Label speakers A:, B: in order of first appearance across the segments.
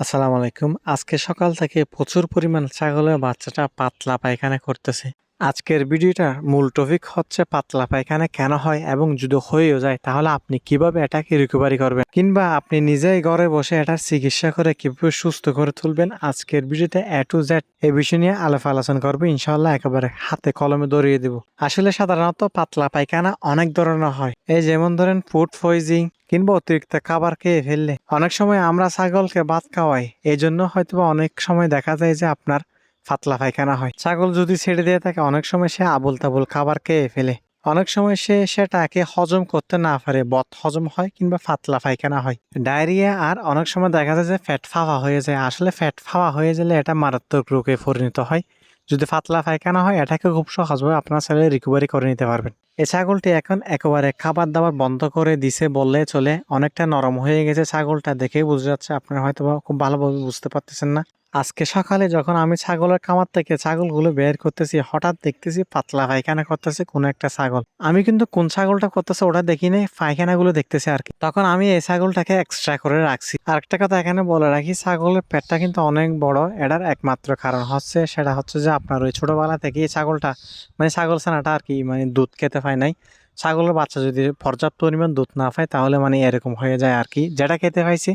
A: আসসালামু আলাইকুম। আজকে সকাল থেকে প্রচুর পরিমাণ ছাগলের বাচ্চাটা পাতলা পায়খানা করতেছে। আজকের ভিডিওটা মূল টপিক হচ্ছে পাতলা পায়খানা কেন হয় এবং যদি হয়েও যায়, তাহলে আপনি কীভাবে এটাকে রিকভারি করবেন? কিংবা আপনি নিজেই ঘরে বসে এটার চিকিৎসা করে কীভাবে সুস্থ করে তুলবেন? আজকের ভিডিওতে এ টু জেড এ বিষয় নিয়ে আলাপ আলোচনা করব। ইনশাল্লাহ একেবারে হাতে কলমে ধরিয়ে দেব। আসলে সাধারণত পাতলা পায়খানা অনেক ধরনের হয়। এই যেমন ধরেন ফুড পয়জিং কিংবা অতিরিক্ত খাবার খেয়ে ফেললে। অনেক সময় আমরা ছাগলকে ভাত খাওয়াই এই জন্য হয়তোবা অনেক সময় দেখা যায় যে আপনার পাতলা পায়খানা হয়। ছাগল যদি ছেড়ে দিয়ে থাকে, অনেক সময় সে আবুল তাবুল খাবার খেয়ে ফেলে। অনেক সময় সে সেটাকে হজম করতে না পারে, বদ হজম হয় কিংবা ফাতলা পায়খানা হয়। ডায়রিয়া আর অনেক সময় দেখা যায় যে ফ্যাট ফাওয়া হয়ে যায়। আসলে ফ্যাট ফাওয়া হয়ে গেলে এটা মারাত্মক রোগে পরিণত হয়। যদি পাতলা পায়খানা হয়, এটাকে খুব সহজভাবে আপনার ছেলে রিকভারি করে নিতে পারবেন। এই ছাগলটি এখন একেবারে খাবার দাবার বন্ধ করে দিছে বললে চলে। অনেকটা নরম হয়ে গেছে ছাগলটা, দেখেই বোঝা যাচ্ছে আপনারা হয়তো খুব ভালোভাবে বুঝতে পারতেছেন না। আজকে সকালে যখন আমি ছাগলের খামার থেকে ছাগলগুলো বের করতেছি, হঠাৎ দেখতেছি পাতলা পায়খানা করতেছে কোন একটা ছাগল। আমি কিন্তু কোন ছাগলটা করতেছে ওটা দেখি নাই পায়খানাগুলো দেখতেছি আর কি। তখন আমি এই ছাগলটাকে এক্সট্রা করে রাখছি। আরেকটা কথা এখানে বলে রাখি, ছাগলের পেটটা কিন্তু অনেক বড়, এটার একমাত্র কারণ হচ্ছে, সেটা হচ্ছে যে আপনার ওই ছোটবেলা থেকে এই ছাগলটা মানে ছাগল ছানাটা আর কি মানে দুধ খেতে পায় নাই। ছাগলের বাচ্চা যদি পর্যাপ্ত পরিমাণ দুধ না পায়, তাহলে মানে এরকম হয়ে যায় আর কি। যেটা খেতে পাইছে,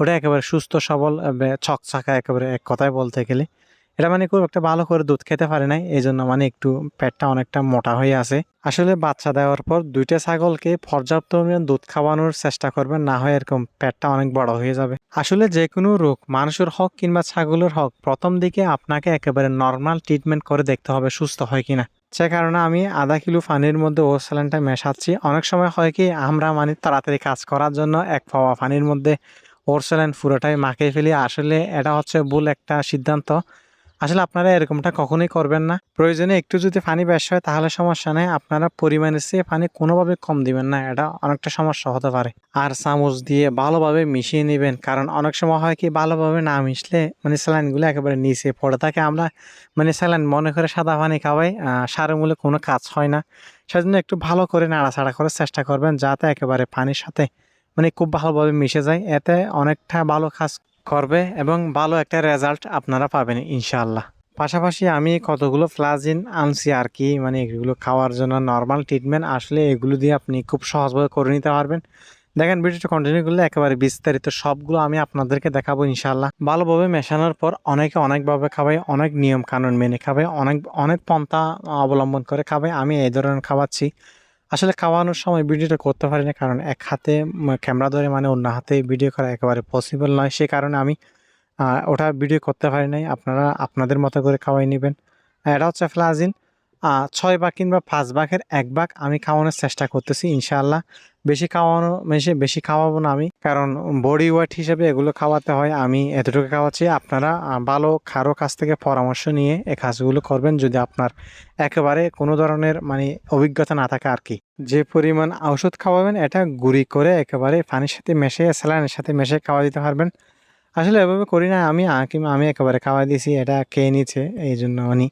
A: ওটা একেবারে সুস্থ, সবল ছকছাকা একেবারে এক কথায় বলতে গেলে। এটা মানে খুব একটা ভালো করে দুধ খেতে পারে নাই এই জন্য মানে একটু পেটটা অনেকটা মোটা হয়ে আছে। আসলে বাচ্চা দেওয়ার পর দুইটা ছাগলকে পর্যাপ্ত পরিমাণ দুধ খাওয়ানোর চেষ্টা করবেন, না হয় এরকম পেটটা অনেক বড় হয়ে যাবে। আসলে যে কোনো রোগ, মানুষের হোক কিংবা ছাগলের হোক, প্রথম দিকে আপনাকে একেবারে নর্মাল ট্রিটমেন্ট করে দেখতে হবে সুস্থ হয় কিনা। সে কারণে আমি আধা কিলো পানির মধ্যে ও স্যালাইনটা মেশাচ্ছি। অনেক সময় হয় কি, আমরা মানে তাড়াতাড়ি কাজ করার জন্য এক পাওয়া পানির মধ্যে ওর স্যালাইন পুরোটাই মাখিয়ে ফেলি। আসলে এটা হচ্ছে ভুল একটা সিদ্ধান্ত। আসলে আপনারা এরকমটা কখনোই করবেন না। প্রয়োজনে একটু যদি পানি বেশ হয় তাহলে সমস্যা নেই। আপনারা পরিমাণের চেয়ে পানি কোনোভাবে কম দিবেন না, এটা অনেকটা সমস্যা হতে পারে। আর চামচ দিয়ে ভালোভাবে মিশিয়ে নেবেন, কারণ অনেক সময় হয় কি ভালোভাবে না মিশলে মানে স্যালাইনগুলো একেবারে নিচে পড়ে থাকে। আমরা মানে স্যালাইন মনে করে সাদা পানি খাওয়াই সারের মূলে কোনো কাজ হয় না। সেজন্য একটু ভালো করে নাড়াচাড়া করার চেষ্টা করবেন, যাতে একেবারে পানির সাথে মানে খুব ভালোভাবে মিশে যায়। এতে অনেকটা ভালো কাজ করবে এবং ভালো একটা রেজাল্ট আপনারা পাবেন ইনশাল্লাহ পাশাপাশি আমি কতগুলো ফ্লাজিন আনছি আর কি মানে এগুলো খাওয়ার জন্য নর্মাল ট্রিটমেন্ট আসলে এগুলো দিয়ে আপনি খুব সহজভাবে করে নিতে পারবেন। দেখেন ভিডিওটা কন্টিনিউ করলে একেবারে বিস্তারিত সবগুলো আমি আপনাদেরকে দেখাবো ইনশাল্লাহ ভালোভাবে মেশানোর পর অনেকে অনেকভাবে খাবে, অনেক নিয়ম কানুন মেনে খাবে, অনেক অনেক পন্থা অবলম্বন করে খাবে। আমি এই ধরনের খাওয়াচ্ছি। আসলে খাওয়ানোর সময় ভিডিওটা করতে পারি না, কারণ এক হাতে ক্যামেরা ধরে মানে অন্য হাতে ভিডিও করা একেবারে পসিবল নয়। সে কারণে আমি ওটা ভিডিও করতে পারি নাই। আপনারা আপনাদের মতো করে খাওয়াই নেবেন। এটা হচ্ছে ফ্লাজিন ছয় ভাগ কিংবা পাঁচ ভাগের এক ভাগ আমি খাওয়ানোর চেষ্টা করতেছি, ইনশাআল্লাহ। বেশি খাওয়ানো, বেশি বেশি খাওয়াবো না আমি। কারণ বডি ওয়েট হিসেবে এগুলো খাওয়াতে হয়, আমি এতটুকু খাওয়াচ্ছি। আপনারা ভালো কারও কাছ থেকে পরামর্শ নিয়ে এই কাজগুলো করবেন যদি আপনার একেবারে কোনো ধরনের মানে অভিজ্ঞতা না থাকে আর কি। যে পরিমাণ ওষুধ খাওয়াবেন, এটা গুঁড়ি করে একেবারে পানির সাথে মেশে স্যালাইনের সাথে মেশে খাওয়া দিতে পারবেন। আসলে এভাবে করি না আমি আমি একেবারে খাওয়া দিয়েছি, এটা খেয়ে নিচ্ছে এই জন্য মানে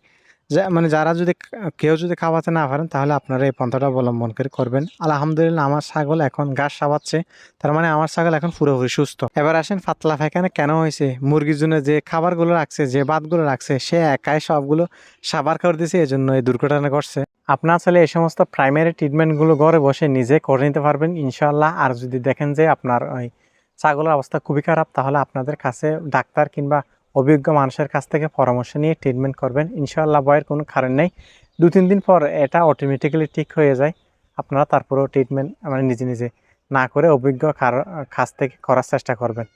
A: মানে যারা যদি কেউ যদি খাওয়াতে না পারেন, তাহলে আপনারা এই পন্থাটা অবলম্বন করে করবেন। আলহামদুলিল্লাহ, আমার ছাগল এখন ঘাস সাবাচ্ছে। তার মানে আমার ছাগল এখন পুরোপুরি সুস্থ। এবার আসেন পাতলা ফাইখানে কেন হয়েছে? মুরগির জন্য যে খাবারগুলো রাখছে, যে বাদগুলো রাখছে, সে একাই সবগুলো সাবার করে দিয়েছে এই জন্য এই দুর্ঘটনা ঘটছে। আপনার আসলে এই সমস্ত প্রাইমারি ট্রিটমেন্টগুলো ঘরে বসে নিজে করে নিতে পারবেন ইনশাল্লাহ আর যদি দেখেন যে আপনার ওই ছাগলের অবস্থা খুবই খারাপ, তাহলে আপনাদের কাছে ডাক্তার কিংবা অভিজ্ঞ মানুষের কাছ থেকে পরামর্শ নিয়ে ট্রিটমেন্ট করবেন। ইনশাআল্লাহ বয়ের কোনো কারণ নেই। দু, তিন দিন পর এটা অটোমেটিক্যালি ঠিক হয়ে যায়। আপনারা তারপরেও ট্রিটমেন্ট মানে নিজে নিজে না করে অভিজ্ঞ কার, কাছ থেকে করার চেষ্টা করবেন।